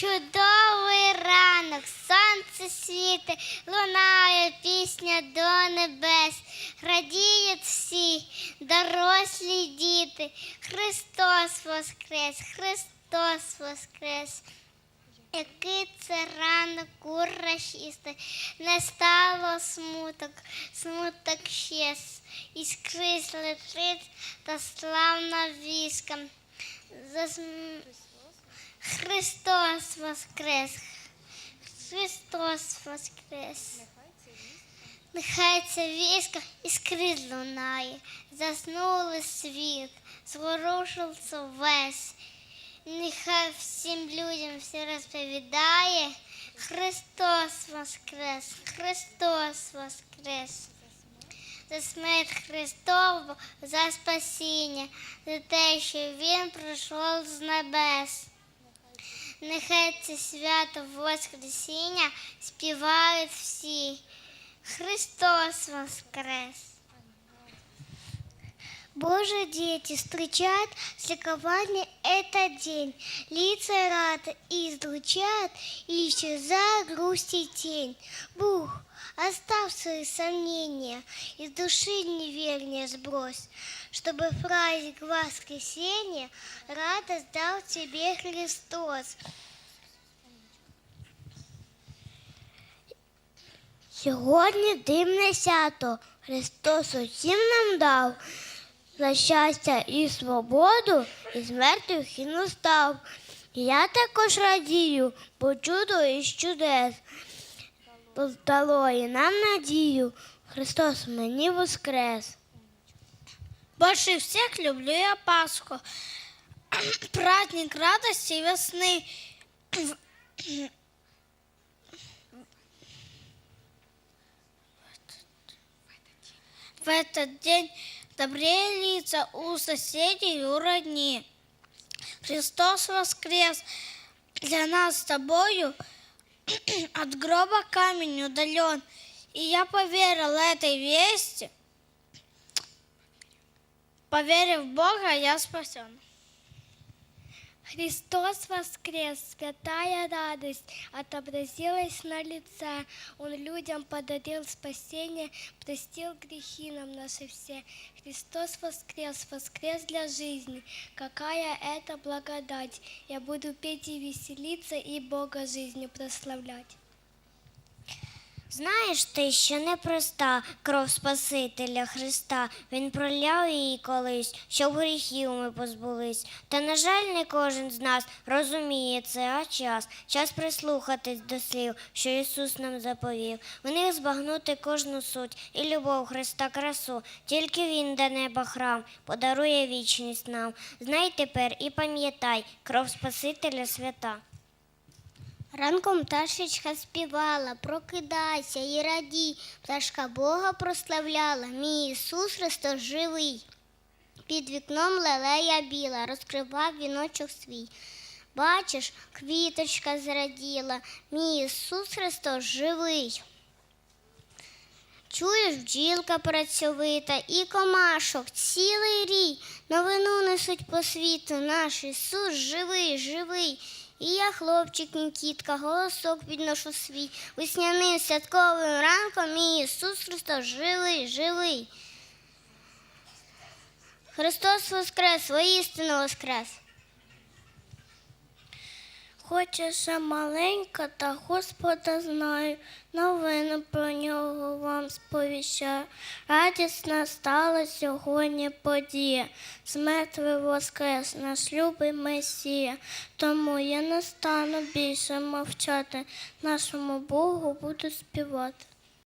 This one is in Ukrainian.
Чудовий ранок, сонце світе, лунає пісня до небес, радіють всі, дорослі діти. Христос воскрес, Христос воскрес. Який це ранок урочистий, не стало смуток, смуток щез, іскрись летить та славна віска. Засм... Христос воскрес, Христос воскрес. Нехай це військо іскрить лунає, заснули світ, зворушився весь. Нехай всім людям все розповідає. Христос воскрес, Христос воскрес. За смерть Христову, за спасіння, за те, що Він прийшов з небес. Нехай це свято Воскресіння співають всі. Христос воскрес! Боже, дети встречают с ликования этот день. Лица рады излучают, и исчезает грусть и тень. Бух, оставь свои сомнения, из души неверния сбрось, чтобы праздник воскресенья радость дал тебе Христос. Сьогодні дивне свято Христос усім нам дав за щастя і свободу, і смертю хіну став. І я також радію, бо чудо із чудес дало і нам надію. Христос мені воскрес. Больше всех люблю я Пасху. Праздник радости и весны. В этот день добрее лица у соседей и у родни. Христос воскрес для нас с тобою от гроба камень удален. И я поверил этой вести, Поверив в Бога, я спасен. Христос воскрес, святая радость отобразилась на лице. Он людям подарил спасение, простил грехи нам наши все. Христос воскрес, воскрес для жизни. Какая это благодать! Я буду петь и веселиться, и Бога жизнью прославлять. Знаєш ти, що непроста кров Спасителя Христа. Він проляв її колись, щоб гріхів ми позбулись. Та, на жаль, не кожен з нас розуміє це, а час. Час прислухатись до слів, що Ісус нам заповів. В них збагнути кожну суть і любов Христа красу. Тільки Він до неба храм, подарує вічність нам. Знай тепер і пам'ятай, кров Спасителя свята. Ранком пташечка співала, прокидайся і радій, пташка Бога прославляла, мій Ісус Христос живий. Під вікном лелея біла, розкривав віночок свій. Бачиш, квіточка зраділа, мій Ісус Христос живий. Чуєш, бджілка працьовита і комашок, цілий рій, новину несуть по світу, наш Ісус живий, живий. І я, хлопчик Нікітка, голосок підношу свій. Весняним святковим ранком мій Ісус Христос живий, живий. Христос воскрес, воістину воскрес. Хочеш маленька, та Господа знаю, новину про нього вам сповіщаю. Радісна стала сьогодні подія, з воскрес наш любий Месія. Тому я не стану більше мовчати, нашому Богу буду співати.